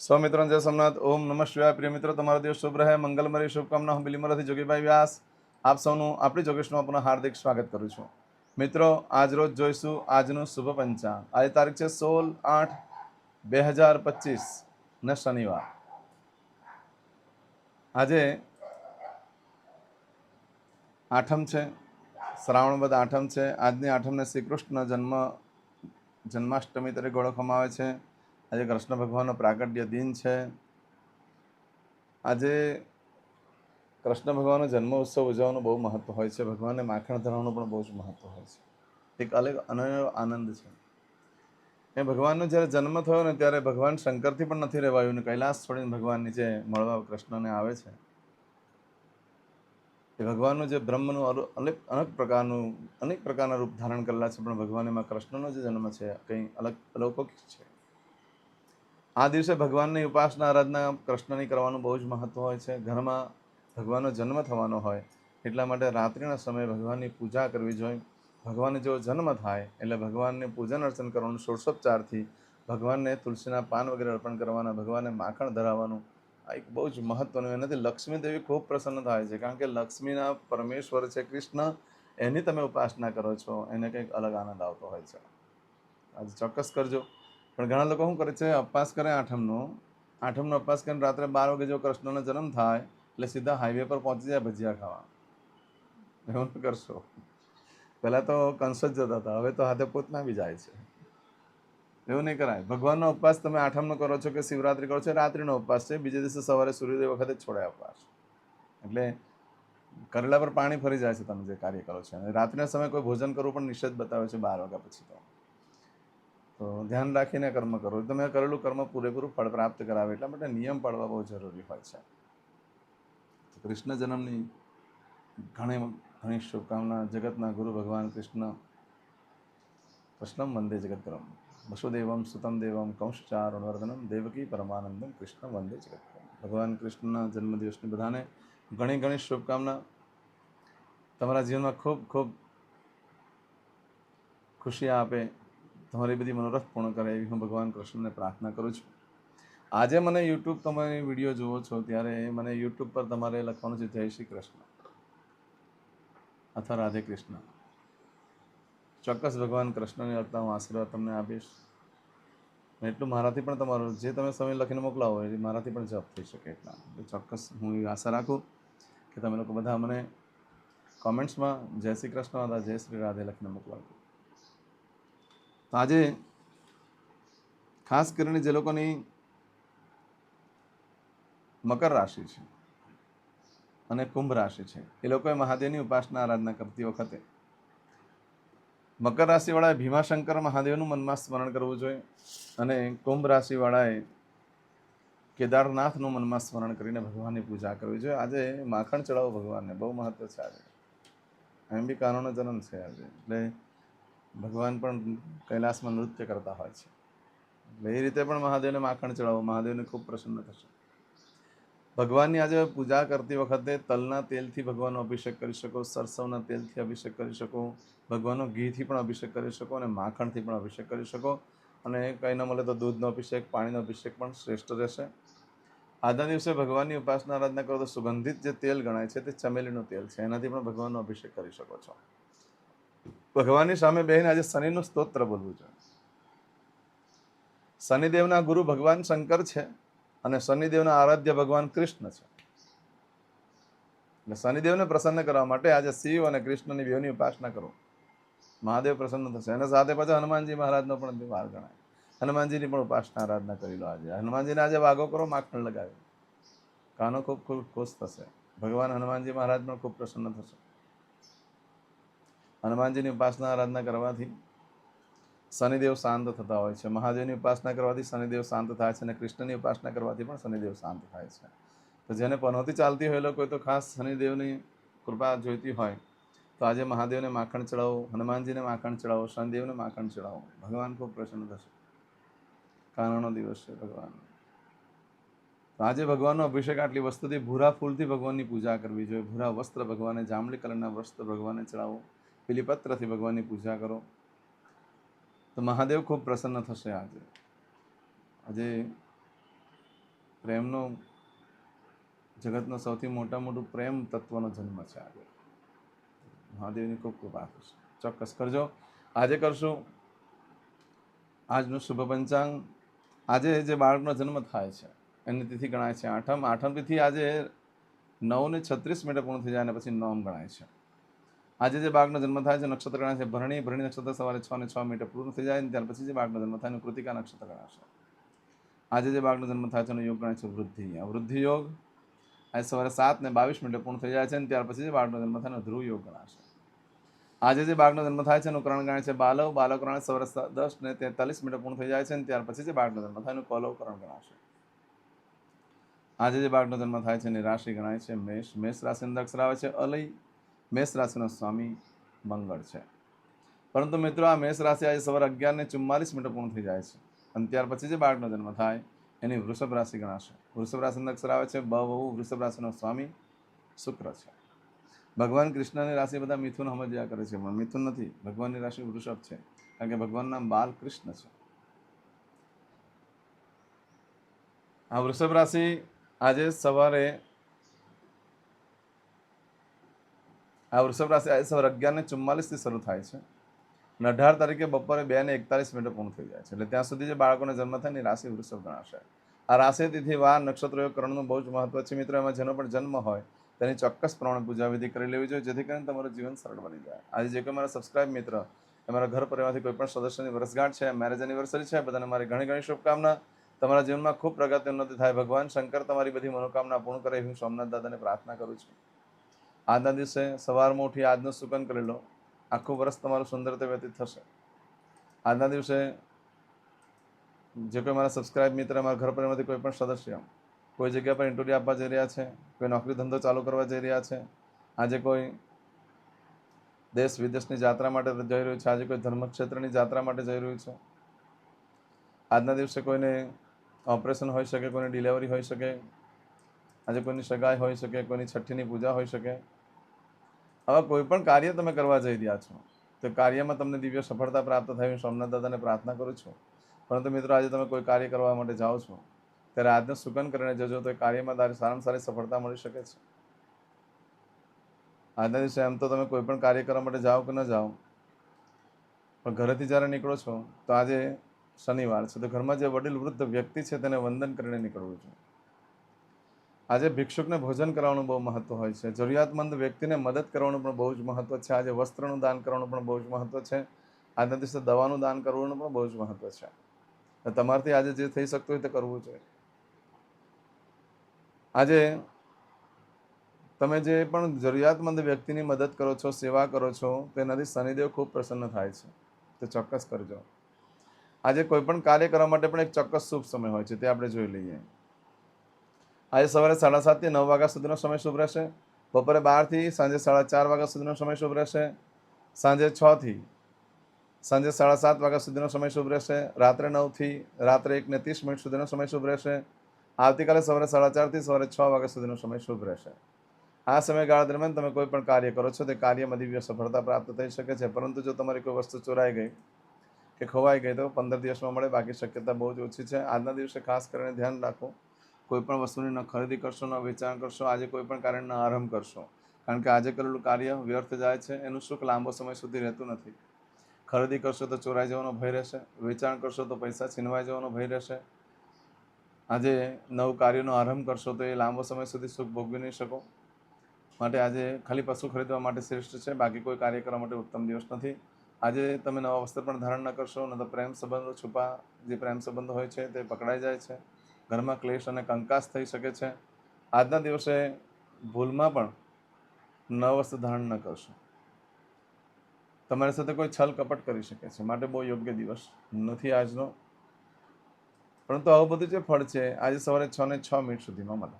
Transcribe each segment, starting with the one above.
સૌ મિત્રોને જય સોમનાથ. ઓમ નમઃ શિવાય. પ્રિય મિત્રો, તમારો દિવસ શુભ રહે. મંગલમરી શુભકામના હું બિલીમરાથી જોગીભાઈ વ્યાસ. આપ સૌનું આપણી જોગેશનું પુનઃ હાર્દિક સ્વાગત કરું છું. મિત્રો, આજ રોજ જોઈશું આજનું શુભ પંચાંગ. આજે તારીખ છે સોળ આઠ બે હજાર પચીસ, ને શનિવાર. આજે આઠમ છે, શ્રાવણ બધ આઠમ છે. આજની આઠમને શ્રી કૃષ્ણ જન્મ, જન્માષ્ટમી તરીકે ઓળખવામાં આવે છે. આજે કૃષ્ણ ભગવાનનો પ્રાગટ્ય દિન છે. આજે કૃષ્ણ ભગવાનનો જન્મ ઉત્સવ ઉજવવાનું બહુ મહત્વ હોય છે. ભગવાનને માખણ ધરવાનું પણ બહુ જ મહત્વ હોય છે. એક અલગ અનન્ય આનંદ છે. એ ભગવાનનો જ્યારે જન્મ થયો ને ત્યારે ભગવાન શંકરથી પણ નથી રહેવાયું ને કૈલાસ છોડીને ભગવાન નીચે મળવા કૃષ્ણને આવે છે. એ ભગવાનનું જે બ્રહ્મનું અનેક અનેક પ્રકારનું અનેક પ્રકારના રૂપ ધારણ કરેલા છે, પણ ભગવાન એમાં કૃષ્ણનો જે જન્મ છે, કંઈ અલગ અલૌકિક છે. આ દિવસે ભગવાનની ઉપાસના, આરાધના, કૃષ્ણની કરવાનું બહુ જ મહત્વ હોય છે. ઘરમાં ભગવાનનો જન્મ થવાનો હોય, એટલા માટે રાત્રિના સમયે ભગવાનની પૂજા કરવી જોઈએ. ભગવાનનો જેવો જન્મ થાય, એટલે ભગવાનને પૂજન અર્ચન કરવાનું ષોડશોપચારથી ભગવાનને તુલસીના પાન વગેરે અર્પણ કરવાના, ભગવાનને માખણ ધરાવવાનું, આ એક બહુ જ મહત્વનું એનાથી લક્ષ્મી દેવી ખૂબ પ્રસન્ન થાય છે. કારણ કે લક્ષ્મીના પરમેશ્વર છે કૃષ્ણ, એની તમે ઉપાસના કરો છો, એને કંઈક અલગ આનંદ આવતો હોય છે. આજે ચોક્કસ કરજો. પણ ઘણા લોકો શું કરે છે અપવાસ કરે આઠમનો. આઠમનો અપવાસ કરીને રાત્રે બાર વાગે જો કૃષ્ણનો જન્મ થાય, એટલે સીધા હાઈવે પર પહોંચી જાય ભજીયા ખાવા. એવું કરશો. પહેલાં તો કંસ જ જતા હતા, હવે તો હાથે પોતના બી જાય છે. એવું નહીં કરાય. ભગવાનનો ઉપવાસ તમે આઠમનો કરો છો કે શિવરાત્રિ કરો છો રાત્રિનો ઉપવાસ છે. બીજે દિવસે સવારે સૂર્યોદય વખતે છોડાય ઉપવાસ એટલે કરેલા પર પાણી ફરી જાય છે તમે જે કાર્ય કરો છો. અને રાત્રિના સમયે કોઈ ભોજન કરવું પણ નિષેધ બતાવે છે બાર વાગ્યા પછી તો. તો ધ્યાન રાખીને કર્મ કરો. તમે કરેલું કર્મ પૂરેપૂરું ફળ પ્રાપ્ત કરાવે એટલા માટે નિયમ પાળવા બહુ જરૂરી હોય છે. કૃષ્ણ જન્મની ઘણી ઘણી શુભકામના. જગતના ગુરુ ભગવાન કૃષ્ણ કૃષ્ણમ વંદે જગતગુરમ વસુદેવમ સુતમ દેવમ કંસચારુણવર્ધનમ દેવકી પરમાનંદમ કૃષ્ણ વંદે જગતગુરમ ભગવાન કૃષ્ણના જન્મદિવસની બધાને ઘણી ઘણી શુભકામના. તમારા જીવનમાં ખૂબ ખૂબ ખુશી આપે. તમારી બધી મનોરથ પૂર્ણ કરે એવી હું ભગવાન કૃષ્ણને પ્રાર્થના કરું છું. આજે મને યુટ્યુબ તમે વીડિયો જુઓ છો ત્યારે મને યુટ્યુબ પર તમારે લખવાનું છે, જય શ્રી કૃષ્ણ. અથવા રાધે કૃષ્ણ. ચોક્કસ ભગવાન કૃષ્ણને લગતા હું આશીર્વાદ તમને આપીશ. એટલું મારાથી પણ તમારું, જે તમે સમય લખીને મોકલાવો એ મારાથી પણ જવાબ થઈ શકે એટલા. ચોક્કસ હું એવી આશા રાખું કે તમે લોકો બધા મને કોમેન્ટ્સમાં જય શ્રી કૃષ્ણ અથવા જય શ્રી રાધે લખીને મોકલાવજો. તો આજે ખાસ કરીને જે લોકોની મકર રાશિ છે અને કુંભ રાશિ છે, એ લોકોએ મહાદેવની ઉપાસના આરાધના કરતી વખતે મકર રાશિવાળાએ ભીમાશંકર મહાદેવનું મનમાં સ્મરણ કરવું જોઈએ અને કુંભ રાશિવાળાએ કેદારનાથનું મનમાં સ્મરણ કરીને ભગવાનની પૂજા કરવી જોઈએ. આજે માખણ ચડાવો ભગવાનને, બહુ મહત્વ છે આજે. એમ બી કાનોનો જન્મ છે આજે. એટલે ભગવાન પણ કૈલાસમાં નૃત્ય કરતા હોય છે. એટલે એ રીતે પણ મહાદેવને માખણ ચડાવો, મહાદેવને ખૂબ પ્રસન્ન થશે. ભગવાનની આજે પૂજા કરતી વખતે તલના તેલથી ભગવાનનો અભિષેક કરી શકો, સરસવના તેલથી અભિષેક કરી શકો, ભગવાનનો ઘીથી પણ અભિષેક કરી શકો અને માખણથી પણ અભિષેક કરી શકો. અને કંઈ ન મળે તો દૂધનો અભિષેક, પાણીનો અભિષેક પણ શ્રેષ્ઠ રહેશે. આજના દિવસે ભગવાનની ઉપાસના આરાધના કરો તો સુગંધિત જે તેલ ગણાય છે તે ચમેલીનું તેલ છે. એનાથી પણ ભગવાનનો અભિષેક કરી શકો છો. ભગવાનની સામે બેહીને આજે શનિનું સ્તોત્ર બોલવું જોઈએ શનિદેવના ગુરુ ભગવાન શંકર છે અને શનિદેવના આરાધ્ય ભગવાન કૃષ્ણ છે. એટલે શનિદેવને પ્રસન્ન કરવા માટે આજે શિવ અને કૃષ્ણની વ્યવની ઉપાસના કરો. મહાદેવ પ્રસન્ન થશે. અને સાથે પાછા હનુમાનજી મહારાજનો પણ વાર ગણાય. હનુમાનજીની પણ ઉપાસના આરાધના કરી લો આજે. હનુમાનજીને આજે વાગો કરો, માખણ લગાવ્યો. કાનો ખૂબ ખૂબ ખુશ થશે. ભગવાન હનુમાનજી મહારાજ પણ ખૂબ પ્રસન્ન થશે. હનુમાનજીની ઉપાસના આરાધના કરવાથી શનિદેવ શાંત થતા હોય છે. મહાદેવની ઉપાસના કરવાથી શનિદેવ શાંત થાય છે અને કૃષ્ણની ઉપાસના કરવાથી પણ શનિદેવ શાંત થાય છે. તો જેને પનોતી ચાલતી હોય કોઈ તો ખાસ શનિદેવની કૃપા જોઈતી હોય. તો આજે મહાદેવને માખણ ચડાવો, હનુમાનજીને માખણ ચડાવો, શનિદેવને માખણ ચડાવો. ભગવાન ખૂબ પ્રસન્ન થશે. કારણનો દિવસ છે ભગવાન. તો આજે ભગવાનનો અભિષેક આટલી વસ્તુથી ભૂરા ફૂલથી ભગવાનની પૂજા કરવી જોઈએ. ભૂરા વસ્ત્ર ભગવાને, જાંબલી કલરના વસ્ત્ર ભગવાને ચડાવો. પીલીપત્રથી ભગવાનની પૂજા કરો. તો મહાદેવ ખૂબ પ્રસન્ન થશે આજે. આજે પ્રેમનો, જગતનો સૌથી મોટા મોટું પ્રેમ તત્વનો જન્મ છે આજે. મહાદેવની ખૂબ કૃપા થશે ચોક્કસ કરજો. આજે કરશું. આજનું શુભ પંચાંગ. આજે જે બાળકનો જન્મ થાય છે, એની તિથિ ગણાય છે આઠમ. આઠમ તિથિ આજે નવ ને છત્રીસ મિનિટે પૂર્ણ થઈ જાય અને પછી નોમ ગણાય છે. આજે જે બાળકનો જન્મ થાય છે નક્ષત્ર ગણાય છે, ભરણી ભરણી નક્ષત્ર સવારે છ ને છ મિનિટે પૂર્ણ થઈ જાય ત્યાર પછી જે બાળકનો જન્મ થાય એનું કૃતિકા નક્ષત્ર ગણાશે. આજે જે બાળકનો જન્મ થાય છે, એનો યોગ ગણાય છે, વૃદ્ધિ. આ વૃદ્ધિ યોગ આજે સવારે સાત ને બાવીસ મિનિટે પૂર્ણ થઈ જાય છે અને ત્યાર પછી જે બાળકનો જન્મ થાય ધ્રુવ યોગ ગણાશે. આજે જે બાળકનો જન્મ થાય છે, એનું કરણ ગણાય છે, બાલવ. બાલવ કરણ સવારે દસ ને તેતાલીસ મિનિટે પૂર્ણ થઈ જાય છે અને ત્યાર પછી જે બાળકનો જન્મ થાય એનું કલવ કરણ ગણાશે. આજે જે બાળકનો જન્મ થાય છે, એની રાશિ ગણાય છે, મેષ. મેષ રાશિ અંદર અક્ષર છે, અલય. મેષ રાશિનો સ્વામી મંગળ છે. પરંતુ મિત્રો, આ મેષ રાશિ આજે સવાર અગિયારને ચુમ્માલીસ મિનિટ પૂર્ણ થઈ જાય છે. અને ત્યાર પછી જે બાળકનો જન્મ થાય, એની વૃષભ રાશિ ગણાશે. વૃષભ રાશિ અક્ષર આવે છે, બ વહુ વૃષભ રાશિનો સ્વામી શુક્ર છે. ભગવાન કૃષ્ણની રાશિ બધા મિથુન સમજ્યા કરે છે, પણ મિથુન નથી. ભગવાનની રાશિ વૃષભ છે, કારણ કે ભગવાનનું નામ બાલ કૃષ્ણ છે. આ વૃષભ રાશિ આજે સવારે આ વૃષભ રાશિ આજે સવારે અગિયાર ને ચુમ્માલીસથી શરૂ થાય છે. અને અઢાર તારીખે બપોરે બે ને એકતાલીસ મિનિટે પૂર્ણ થઈ જાય છે. એટલે ત્યાં સુધી જે બાળકોને જન્મ થાય એ રાશિ વૃષભ ગણાશે. આ રાશિ, તિથિ, વાર નક્ષત્ર યોગ કરણનું બહુ જ મહત્વ છે. મિત્રો, એમાં જેનો પણ જન્મ હોય તેની ચોક્કસ પ્રમાણે પૂજા વિધિ કરી લેવી જોઈએ, જેથી કરીને તમારું જીવન સરળ બની જાય. આજે જે કોઈ મારા સબસ્ક્રાઇબ મિત્ર, તમારા ઘર પરિવારથી કોઈ પણ સદસ્યની વર્ષગાંઠ છે મેરેજ એનિવર્સરી છે, બધાને મારી ઘણી ઘણી શુભકામના. તમારા જીવનમાં ખૂબ પ્રગતિ ઉન્નતિ થાય. ભગવાન શંકર તમારી બધી મનોકામના પૂર્ણ કરે. હું સોમનાથ દાદાને પ્રાર્થના કરું છું. આજના દિવસે સવારમાં ઉઠી આજનું સુકન કરી લો. આખું વર્ષ તમારું સુંદરતા વ્યતીત થશે. આજના દિવસે જે કોઈ મારા સબસ્ક્રાઇબ મિત્ર, મારા ઘર પરિવારમાંથી કોઈ પણ સદસ્ય, કોઈ જગ્યા પર ઇન્ટરવ્યૂ આપવા જઈ રહ્યા છે, કોઈ નોકરી ધંધો ચાલુ કરવા જઈ રહ્યા છે, આજે કોઈ દેશ વિદેશની જાત્રા માટે જઈ રહ્યું છે, આજે કોઈ ધર્મક્ષેત્રની જાત્રા માટે જઈ રહ્યું છે. આજના દિવસે કોઈને ઓપરેશન હોઈ શકે, કોઈની ડિલિવરી હોઈ શકે, આજે કોઈની સગાઈ હોઈ શકે, કોઈની છઠ્ઠીની પૂજા હોઈ શકે આવા કોઈ પણ કાર્ય તમે કરવા જઈ રહ્યા છો, તો કાર્યમાં તમને દિવ્ય સફળતા પ્રાપ્ત થાય, હું સોમનાથ દાદાને પ્રાર્થના કરું છું. પરંતુ મિત્રો, આજે તમે કોઈ કાર્ય કરવા માટે જાઓ છો, ત્યારે આજને સુગન કરીને જજો, તો એ કાર્યમાં તારી સારામાં સારી સફળતા મળી શકે છે. આજના દિવસે એમ તો તમે કોઈ પણ કાર્ય કરવા માટે જાઓ કે ન જાઓ, પણ ઘરેથી જ્યારે નીકળો છો, તો આજે શનિવાર છે, તો ઘરમાં જે વડીલ વૃદ્ધ વ્યક્તિ છે, તેને વંદન કરીને નીકળવું છે આજે ભિક્ષુકને ભોજન કરવાનું બહુ મહત્વ હોય છે. જરૂરિયાતમંદ વ્યક્તિને મદદ કરવાનું પણ બહુ જ મહત્વ છે. આજે વસ્ત્રનું દાન કરવાનું પણ બહુ જ મહત્વ છે. આજના દિવસે દવાનું દાન કરવાનું પણ બહુ જ મહત્વ છે. તમારાથી આજે જે થઈ શકતું હોય તે કરવું જોઈએ. આજે તમે જે પણ જરૂરિયાતમંદ વ્યક્તિની મદદ કરો છો, સેવા કરો છો, તેનાથી શનિદેવ ખૂબ પ્રસન્ન થાય છે. તો ચોક્કસ કરજો. આજે કોઈ પણ કાર્ય કરવા માટે પણ એક ચોક્કસ શુભ સમય હોય છે, તે આપણે જોઈ લઈએ. આજે સવારે સાડા સાતથી નવ વાગ્યા સુધીનો સમય શુભ રહેશે. બપોરે બારથી સાંજે સાડા ચાર વાગ્યા સુધીનો સમય શુભ રહેશે. સાંજે છથી સાંજે સાડા સાત વાગ્યા સુધીનો સમય શુભ રહેશે. રાત્રે નવથી રાત્રે એક ને ત્રીસ મિનિટ સુધીનો સમય શુભ રહેશે. આવતીકાલે સવારે સાડા ચારથી સવારે છ વાગ્યા સુધીનો સમય શુભ રહેશે. આ સમયગાળા દરમિયાન તમે કોઈ પણ કાર્ય કરો છો તે કાર્યમાં દિવ્ય સફળતા પ્રાપ્ત થઈ શકે છે. પરંતુ જો તમારી કોઈ વસ્તુ ચોરાઈ ગઈ કે ખોવાઈ ગઈ તો પંદર દિવસમાં મળે. બાકી શક્યતા બહુ જ ઓછી છે. આજના દિવસે ખાસ કરીને ધ્યાન રાખો. કોઈ પણ વસ્તુની ન ખરીદી કરશો, ન વેચાણ કરશો, આજે કોઈ પણ કાર્યનો આરંભ કરશો. કારણ કે આજે કરેલું કાર્ય વ્યર્થ જાય છે, એનું સુખ લાંબો સમય સુધી રહેતું નથી. ખરીદી કરશો તો ચોરાઈ જવાનો ભય રહેશે, વેચાણ કરશો તો પૈસા છીનવાઈ જવાનો ભય રહેશે. આજે નવું કાર્યનો આરંભ કરશો તો એ લાંબો સમય સુધી સુખ ભોગવી નહીં શકો. માટે આજે ખાલી પશુ ખરીદવા માટે શ્રેષ્ઠ છે, બાકી કોઈ કાર્ય કરવા માટે ઉત્તમ દિવસ નથી. આજે તમે નવા વસ્ત્ર પણ ધારણ ન કરશો, ન તો પ્રેમ સંબંધો, છુપા જે પ્રેમ સંબંધો હોય છે તે પકડાઈ જાય છે. ઘરમાં ક્લેશ અને કંકાસ થઈ શકે છે. આજના દિવસે ભૂલમાં પણ ન વસ્ત્ર ધારણ ન કરશો. તમારી સાથે કોઈ છલ કપટ કરી શકે છે. માટે બહુ યોગ્ય દિવસ નથી આજનો. પરંતુ આવું બધું જે ફળ છે, આજે સવારે છ ને છ મિનિટ સુધીમાં મળે.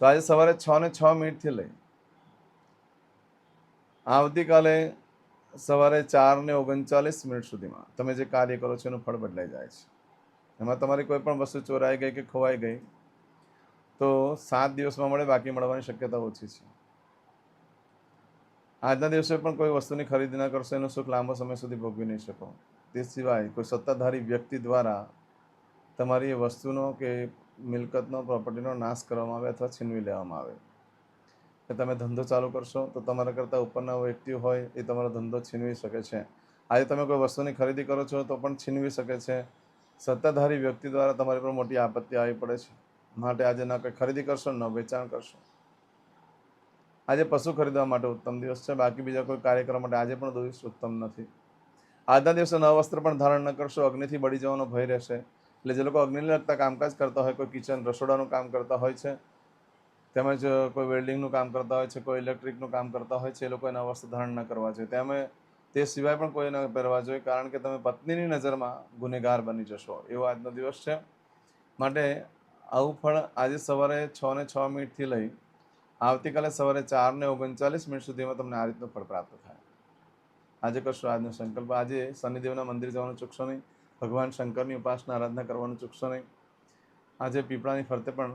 તો આજે સવારે છ ને છ મિનિટથી લઈ આવતીકાલે સવારે ચાર ને ઓગણચાલીસ મિનિટ સુધીમાં તમે જે કાર્ય કરો છો એનું ફળ બદલાઈ જાય છે. એમાં તમારી કોઈ પણ વસ્તુ ચોરાઈ ગઈ કે ખોવાઈ ગઈ, તો સાત દિવસમાં મળે, બાકી મળવાની શક્યતા ઓછી છે. આજના દિવસે પણ કોઈ વસ્તુની ખરીદી ન કરશો, એનું સુખ લાંબો સમય સુધી ભોગવી નહીં શકો. તે સિવાય કોઈ સત્તાધારી વ્યક્તિ દ્વારા તમારી એ વસ્તુનો કે મિલકતનો, પ્રોપર્ટીનો નાશ કરવામાં આવે અથવા છીનવી લેવામાં આવે. કે તમે ધંધો ચાલુ કરશો, તો તમારા કરતાં ઉપરના વ્યક્તિ હોય, એ તમારો ધંધો છીનવી શકે છે. આજે તમે કોઈ વસ્તુની ખરીદી કરો છો, તો પણ છીનવી શકે છે. સત્તાધારી વ્યક્તિ દ્વારા તમારી પર મોટી આપત્તિ આવી પડે છે. માટે આજે ન કંઈ ખરીદી કરશો, ન વેચાણ કરશો. આજે પશુ ખરીદવા માટે ઉત્તમ દિવસ છે. બાકી બીજા કોઈ કાર્યક્રમ માટે આજે પણ દિવસ ઉત્તમ નથી. આજના દિવસે નવ વસ્ત્ર પણ ધારણ ન કરશો. અગ્નિથી બળી જવાનો ભય રહેશે. એટલે જે લોકો અગ્નિને લગતા કામકાજ કરતા હોય, કોઈ કિચન રસોડાનું કામ કરતા હોય છે, તેમજ કોઈ વેલ્ડિંગનું કામ કરતા હોય છે, કોઈ ઇલેક્ટ્રિકનું કામ કરતા હોય છે, એ લોકોએ નવા વસ્ત્ર ધારણ ન કરવા જોઈએ. તેમજ તે સિવાય પણ કોઈ ન પહેરવા જોઈએ, કારણ કે તમે પત્નીની નજરમાં ગુનેગાર બની જશો. એવો આજનો દિવસ છે. માટે આવું ફળ આજે સવારે છ ને છ મિનિટથી લઈ આવતીકાલે સવારે ચાર ને ઓગણચાલીસ મિનિટ સુધીમાં તમને આ રીતનું ફળ પ્રાપ્ત થાય. આજે કરશો આજનો સંકલ્પ. આજે શનિદેવના મંદિર જવાનું ચૂકશો નહીં. ભગવાન શંકરની ઉપાસના, આરાધના કરવાનું ચૂકશો નહીં. આજે પીપળાની ફરતે પણ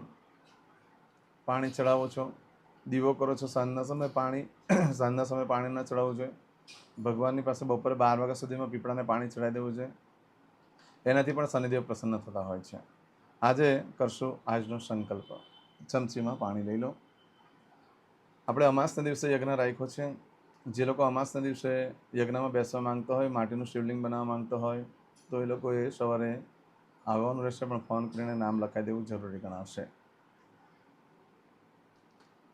પાણી ચડાવો છો. દીવો કરો છો. સાંજના સમયે પાણી, સાંજના સમયે પાણી ન ચડાવવું જોઈએ. ભગવાનની પાસે બપોરે બાર વાગ્યા સુધીમાં પીપળાને પાણી ચડાવી દેવું છે. એનાથી પણ શનિદેવ પ્રસન્ન થતા હોય છે. આજે કરશું આજનો સંકલ્પ. ચમચીમાં પાણી લઈ લો. આપણે અમાસના દિવસે યજ્ઞ રાખ્યો છે. જે લોકો અમાસના દિવસે યજ્ઞમાં બેસવા માંગતા હોય, માટીનું શિવલિંગ બનાવવા માંગતા હોય, તો એ લોકોએ સવારે આવવાનું રહેશે, પણ ફોન કરીને નામ લખાઈ દેવું જરૂરી ગણાશે.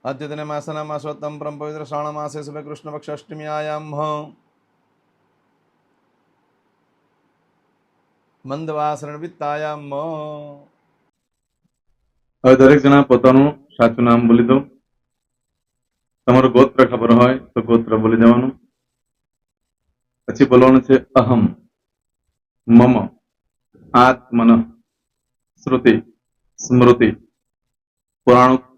અદ્યતને માસના માસોત્તમ પરમ પવિત્ર શ્રાવણ માસે શુભે કૃષ્ણ પક્ષ અષ્ટમીયાયામ મંદવાસરણ વિત્તાયામ હવે દરેક જણા પોતાનું સાચું નામ બોલી દો. તમારું ગોત્ર ખબર હોય તો ગોત્ર બોલી દેવાનું. પછી બોલવાનું છે અહમ, મમ, આત્મન, શ્રુતિ, સ્મૃતિ, પુરાણોક્ત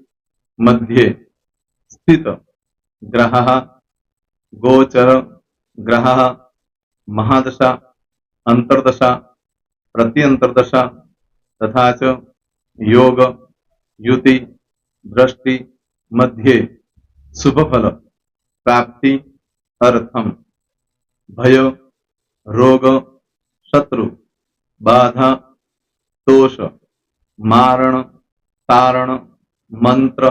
मध्ये स्थित ग्रहः गोचर ग्रहः महादशा अंतर्दशा प्रत्यंतर्दशा तथा च योग युति दृष्टि मध्ये शुभ फल प्राप्ति अर्थम भय रोग शत्रु बाधा दोष मारण तारण मंत्र